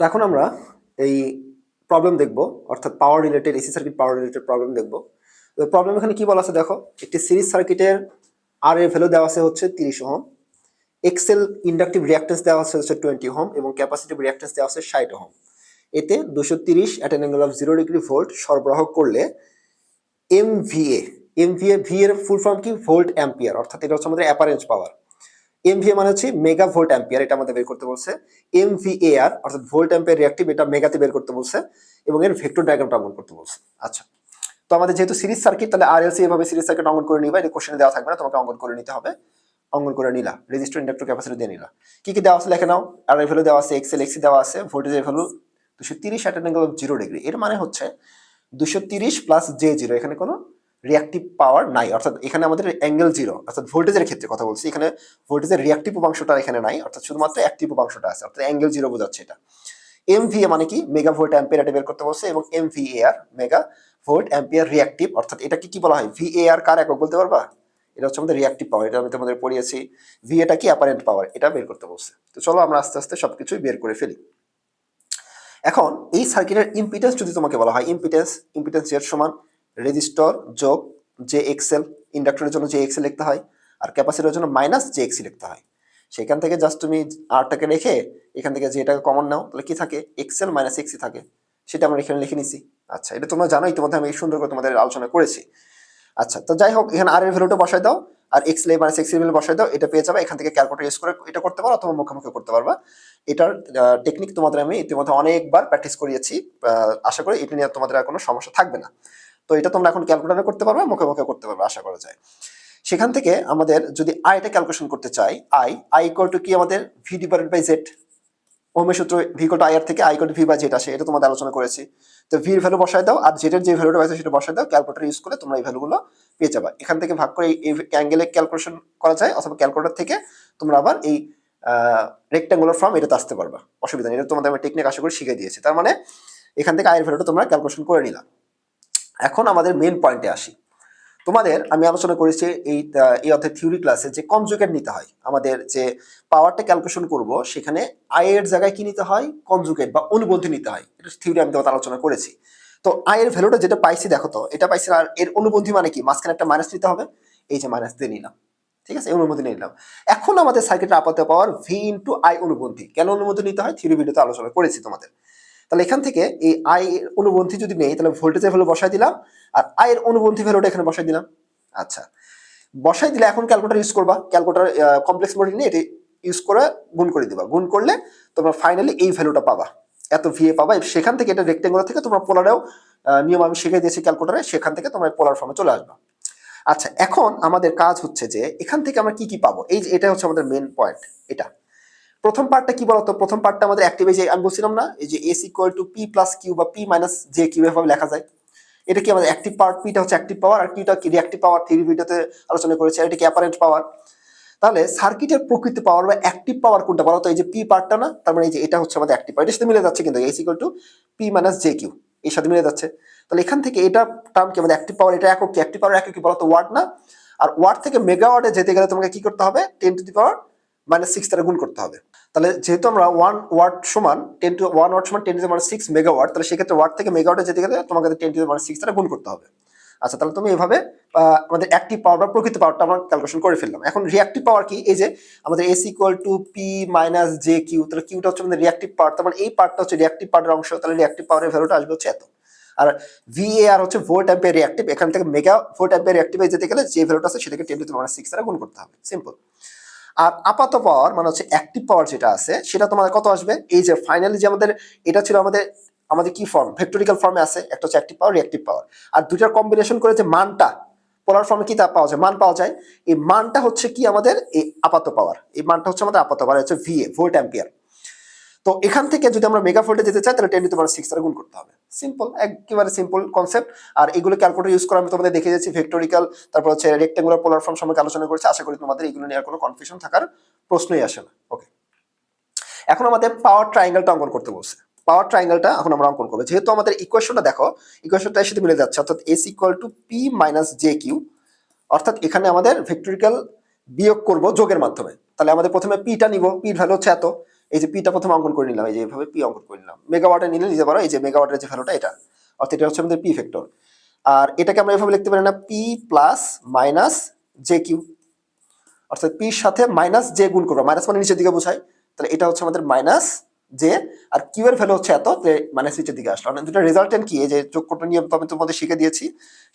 তো এখন আমরা এই প্রবলেম দেখব, অর্থাৎ power related AC circuit power related problem দেখব। তো প্রবলেম এখানে কি বলা আছে দেখো? একটি সিরিজ সার্কিটের আর এর ভ্যালু দেওয়া আছে হচ্ছে তিরিশ ওহম এক্সেল ইন্ডাকটিভ রিয়াক্টেন্স দেওয়া আছে হচ্ছে টোয়েন্টি ওহম, এবং ক্যাপাসিটিভ রিয়াক্টেন্স দেওয়া আছে ষাট ওহম। এতে দুশো তিরিশ at an angle of zero degree volt সরবরাহ করলে M V A M V A V এর ফুল ফর্ম কি? ভোল্ট অ্যাম্পিয়ার অর্থাৎ এটা হচ্ছে আমাদের অ্যাপারেন্স পাওয়ার এম ভিএ মানে হচ্ছে মেগা ভোল্ট অ্যাম্পিয়ার এটা আমাদের বের করতে বলছে। এম ভি এ আর অর্থাৎ ভোল্ট অ্যাম্পিয়ার রিয়াক্টিভ এটা মেগাতে বের করতে বলছে। এবং এর ভেক্টর ডায়াগ্রামটা অঙ্কন করতে বলছে। আচ্ছা। তো আমাদের যেহেতু সিরিজ সার্কিট তাহলে আর এলসি এভাবে সিরিজ সার্কিট অঙ্কন করে নিবা। এটা কোশ্চেনে দেওয়া থাকবে না, তোমাকে অঙ্কন করে নিতে হবে। অঙ্কন করে নিলা। রেজিস্টার ইন্ডাক্টর ক্যাপাসিটি দিয়ে নিলা। কি কি দেওয়া আছে লেখে নাও। আর এর ভ্যালু দেওয়া আছে এক্সেল এক্সি দেওয়া আছে। ভোল্টেজের ভ্যালু দুশো তিরিশ at angle of zero degree এর মানে হচ্ছে দুশো তিরিশ প্লাস জে জিরো এখানে কোনো রিয়াক্টিভ পাওয়ার নাই। অর্থাৎ এখানে আমাদের অ্যাঙ্গেল জিরো অর্থাৎ ভোল্টেজের ক্ষেত্রে কথা বলছি। এখানে ভোল্টেজের রিয়াক্টিভ উপাংশটা এখানে নাই, অর্থাৎ শুধুমাত্র অ্যাক্টিভ উপাংশটা আছে, অর্থাৎ অ্যাঙ্গেল জিরো বোঝাচ্ছে এটা। এম ভি মানে কি? মেগা ভোল্ট অ্যাম্পিয়ার এটা বের করতে বলছে এবং M V R mega volt ampere reactive অর্থাৎ এটাকে কি বলা হয়? ভি আর কার একক বলতে পারবা? এটা হচ্ছে আমাদের রিয়াক্টিভ পাওয়ার এটা আমি তোমাদের পড়িয়েছি। ভি এটা কি? অ্যাপারেন্ট পাওয়ার এটা বের করতে বলছে। তো চলো আমরা আস্তে আস্তে সবকিছুই বের করে ফেলি। এখন এই সার্কিটের ইম্পিটেন্স যদি তোমাকে বলা হয় ইম্পিটেন্স ইম্পিটেন্স এর সমান রেজিস্টর যোগ যে এক্সেল ইন্ডাক্টরের জন্য যে এক্সেল লিখতে হয় আর ক্যাপাসিটরের জন্য মাইনাস যে এক্সি লিখতে হয়। সেখান থেকে জাস্ট তুমি আরটাকে রেখে এখান থেকে যেটাকে কমন নাও, তাহলে কি থাকে? এক্সেল মাইনাস এক্সি থাকে। সেটা আমরা এখানে লিখে নিছি। আচ্ছা এটা তোমরা জানো ইতিমধ্যে আমি সুন্দর করে তোমাদের আলোচনা করেছি। আচ্ছা তো যাই হোক, এখানে আর এর ভ্যালুটা বসাই দাও, আর X L minus X value বসাই দাও, এটা পেয়ে যাবে। এখান থেকে ক্যালকুলেটর ইউজ করে এটা করতে পারো অথবা মুখোমুখি করতে পারবা। এটার টেকনিক তোমাদের আমি ইতিমধ্যে অনেকবার প্র্যাকটিস করিয়েছি। আশা করি এটা নিয়ে তোমাদের আর কোনো সমস্যা থাকবে না। তো এটা তোমরা এখন ক্যালকুলেটরে করতে পারবে, মুখে মুখে করতে পারবে, আশা করা যায়। সেখান থেকে আমাদের যদি আইটা ক্যালকুলেশন করতে চাই আই আই ইকুয়াল টু কি আমাদের? ভি ডিভাইডেড বাই জেড ওমের সূত্র ভি টু আই থেকে I to V by Z আসে, এটা তোমাদের আলোচনা করেছি। তো ভির ভ্যালু বসায় দাও, আর জেডের যে ভ্যালুটা পাইছে সেটা বসায় দাও ক্যালকুলেটর ইউজ করে তোমরা এই ভ্যালুগুলো পেয়ে যাবে। এখান থেকে ভাগ করে এই অ্যাঙ্গেলে ক্যালকুলেশন করা যায়, অথবা ক্যালকুলেটর থেকে তোমরা আবার এই রেক্টাঙ্গুলার ফর্ম এটাতে আসতে পারবা। অসুবিধা নেই, এটা তোমাদের আমি টেকনিক আশা করি শিখিয়ে দিয়েছি। তার মানে এখান থেকে আয়ের ভ্যালুটা তোমরা ক্যালকুলেশন করে নিলাম এখন আমাদের মেন পয়েন্টে আসি। তোমাদের আমি আলোচনা করেছি এই এই অর্থে থিওরি ক্লাসে যে কনজুগেট নিতে হয়। আমাদের যে পাওয়ারটা ক্যালকুলেশন করব, সেখানে আয়ের জায়গায় কি নিতে হয়? কনজুগেট বা অনুবন্ধী নিতে হয়। এটা থিওরি আমি তোমাদের আলোচনা করেছি। তো আয়ের ভ্যালুটা যেটা পাইছি, দেখো তো, এটা পাইছি আর এর অনুবন্ধী মানে কি? মাঝখানে একটা মাইনাস নিতে হবে। এই যে মাইনাস দিয়ে নিলাম। ঠিক আছে? এই অনুমতি নিয়ে নিলাম। এখন আমাদের সার্কিটের আপাতত পাওয়ার ভি ইন্টু আই অনুবন্ধী। কেন অনুমতি নিতে হয়? থিওরি ভিডিওতে আলোচনা করেছি তোমাদের। তাহলে এখান থেকে এই আই এর অনুবন্ধী যদি নেই, তাহলে ভোল্টেজের ভ্যালু বসাই দিলাম, আর আয়ের অনুবন্ধী ভ্যালুটা এখানে বসাই দিলাম। আচ্ছা। বসাই দিলে এখন ক্যালকুলেটর ইউজ করবা। ক্যালকুলেটর কমপ্লেক্স মডেল নিয়ে এটি ইউজ করে গুণ করে দিবা। গুণ করলে তোমরা ফাইনালি এই ভ্যালুটা পাবা। এত ভিএ পাবা। সেখান থেকে এটা রেক্টেঙ্গুলার থেকে তোমরা পোলারেও নিয়ম আমি শিখিয়ে দিয়েছি ক্যালকুলেটারে সেখান থেকে তোমরা পোলার ফর্মে চলে আসবা। আচ্ছা এখন আমাদের কাজ হচ্ছে যে, এখান থেকে আমরা কি কি পাবো? এই যে, এটা হচ্ছে আমাদের মেন পয়েন্ট এটা। প্রথম পার্টটা কি বলতো? প্রথম পার্টটা আমাদের অ্যাক্টিভ যে আমি বলছিলাম না, এই যে S equal to P plus Q বা পি মাইনাস জে কিউ এভাবে লেখা যায়। এটা কি আমাদের অ্যাক্টিভ পাওয়ার পিটা হচ্ছে অ্যাক্টিভ পাওয়ার আর কিউটা কি রিঅ্যাক্টিভ পাওয়ার থ্রি ভিডিওতে আলোচনা করেছি এটা কি অ্যাপারেন্ট পাওয়ার তাহলে সার্কিটের প্রকৃত পাওয়ার বা অ্যাক্টিভ পাওয়ার কোনটা বলো তো এই যে পি পার্টটা না, তার মানে এই যে এটা হচ্ছে আমাদের অ্যাক্টিভ পাওয়ার এর সাথে মিলে যাচ্ছে কিন্তু S equal to P minus J Q এর সাথে মিলে যাচ্ছে। তাহলে এখান থেকে এটা টার্ম কি আমাদের অ্যাক্টিভ পাওয়ার এটা একক কি? অ্যাক্টিভ পাওয়ার একক কি বলতো? ওয়াট না? আর ওয়াট থেকে মেগাওয়াটে যেতে গেলে তোমাকে কি করতে হবে? Ten to the power minus six দ্বারা গুণ করতে হবে। তাহলে যেহেতু আমরা ওয়ান ওয়াট সমান টেন টু ওয়ান ওয়াট সমান টেন টু মানে সিক্স মেগাওয়াট তাহলে সেক্ষেত্রে ওয়াট থেকে মেগাওয়াটে যেতে গেলে তোমাকে টেন টু মানে সিক্স দ্বারা গুণ করতে হবে। আচ্ছা তাহলে তুমি এভাবে আমাদের অ্যাক্টিভ পাওয়ার বা প্রকৃত পাওয়ারটা আমরা ক্যালকুলেশন করে ফেললাম। এখন রিঅ্যাক্টিভ পাওয়ার কি? এই যে আমাদের S equal to P minus J Q তাহলে কিউটা হচ্ছে আমাদের রিঅ্যাক্টিভ পাওয়ার তার মানে এই পার্টটা হচ্ছে রিঅ্যাক্টিভ পাওয়ারের অংশ, তাহলে রিঅ্যাক্টিভ পাওয়ারের ভ্যালুটা আসবে হচ্ছে এত। আর ভিএআর হচ্ছে ভোল্ট অ্যাম্পিয়ার রিঅ্যাক্টিভ এখান থেকে মেগা ভোল্ট অ্যাম্পিয়ার রিঅ্যাক্টিভে যেতে গেলে যে ভ্যালুটা আছে সেটাকে টেন টু মানে সিক্স দ্বারা গুণ করতে হবে। সিম্পল আর আপাত পাওয়ার মানে হচ্ছে অ্যাক্টিভ পাওয়ার যেটা আছে, সেটা তোমাদের কত আসবে? এই যে ফাইনালি যে আমাদের, এটা ছিল আমাদের আমাদের কি ফর্ম ভেক্টোরিক্যাল ফর্মে আছে, একটা হচ্ছে অ্যাক্টিভ পাওয়ার রিঅ্যাক্টিভ পাওয়ার আর দুটার কম্বিনেশন করে যে মানটা পোলার ফর্মে কি তা পাওয়া যায়? মান পাওয়া যায়। এই মানটা হচ্ছে কি আমাদের? এই আপাত পাওয়ার। এই মানটা হচ্ছে আমাদের আপাত পাওয়ার হচ্ছে ভিএ ভোল্ট অ্যাম্পিয়ার তো এখান থেকে যদি আমরা মেগা ভোল্টে যেতে চাই, তাহলে টেন টু পাওয়ার সিক্স দ্বারা গুণ করতে হবে। সিম্পল একেবারে সিম্পল কনসেপ্ট আর এগুলো ক্যালকুলেটর ইউজ করে আমি তোমাদের দেখে যাচ্ছি ভেক্টোরিক্যাল তারপর হচ্ছে রেক্টেঙ্গুলার পোলার ফর্ম সম্পর্কে আলোচনা করেছি। আশা করি তোমাদের এগুলো নিয়ে আর কোনো কনফিউশন থাকার প্রশ্নই আসে না। ওকে এখন আমাদের পাওয়ার ট্রায়াঙ্গেলটা অঙ্কন করতে বলছে। পাওয়ার ট্রায়াঙ্গেলটা এখন আমরা অঙ্কন করব। যেহেতু আমাদের ইকুয়েশনটা দেখো ইকুয়েশনটা এর সাথে মিলে যাচ্ছে, অর্থাৎ S equal to P minus J Q অর্থাৎ এখানে আমাদের ভেক্টোরিক্যাল বিয়োগ করব যোগের মাধ্যমে। তাহলে আমাদের প্রথমে পিটা নিব পির ভ্যালু হচ্ছে এত। এই যে পিটা প্রথমে অঙ্কন করে নিলাম, এই যে এইভাবে পি অঙ্কন করে নিলাম। মেগাওয়াটে নিলে নিতে পারো, এই যে মেগাওয়াটের যে ভ্যালুটা এটা। অর্থাৎ এটা হচ্ছে আমাদের পি ফ্যাক্টর আর এটাকে আমরা এভাবে লিখতে পারি না P plus minus J Q অর্থাৎ পির সাথে মাইনাস জে গুণ করব। মাইনাস মানে নিচের দিকে বোঝায়। তাহলে এটা হচ্ছে আমাদের মাইনাস জে আর কিউ এর ভ্যালু হচ্ছে এত, যে মাইনাস নিচের দিকে আসলো। মানে দুটো রেজাল্টেন্ট কি? এই যে যোগ করতে আমি তোমাদের শিখে দিয়েছি,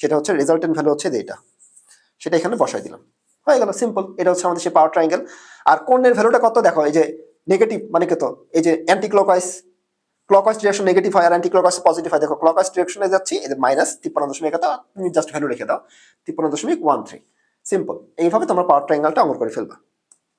সেটা হচ্ছে রেজাল্টেন্ট ভ্যালু হচ্ছে যে এটা। সেটা এখানে বসাই দিলাম। হয়ে গেল সিম্পল এটা হচ্ছে আমাদের সেই পাওয়ার ট্রায়াঙ্গেল আর কোণের ভ্যালুটা কত? দেখো, এই যে নেগেটিভ মানে কে তো? এই যে anti clockwise clockwise direction negative হয় আর অ্যান্টি ক্লকওয়াইজ পজিটিভ হয়। দেখো ক্লকওয়াইজ ডিরেকশনে যাচ্ছি, এই যে মাইনাস তিপ্পান্ন দশমিক এত, তুমি জাস্ট ভ্যালু রেখে দাও তিপ্পান্ন দশমিক ওয়ান থ্রি সিম্পল এইভাবে তোমরা পাওয়ার ট্রায়াঙ্গেলটা অঙ্কন করে ফেলবা।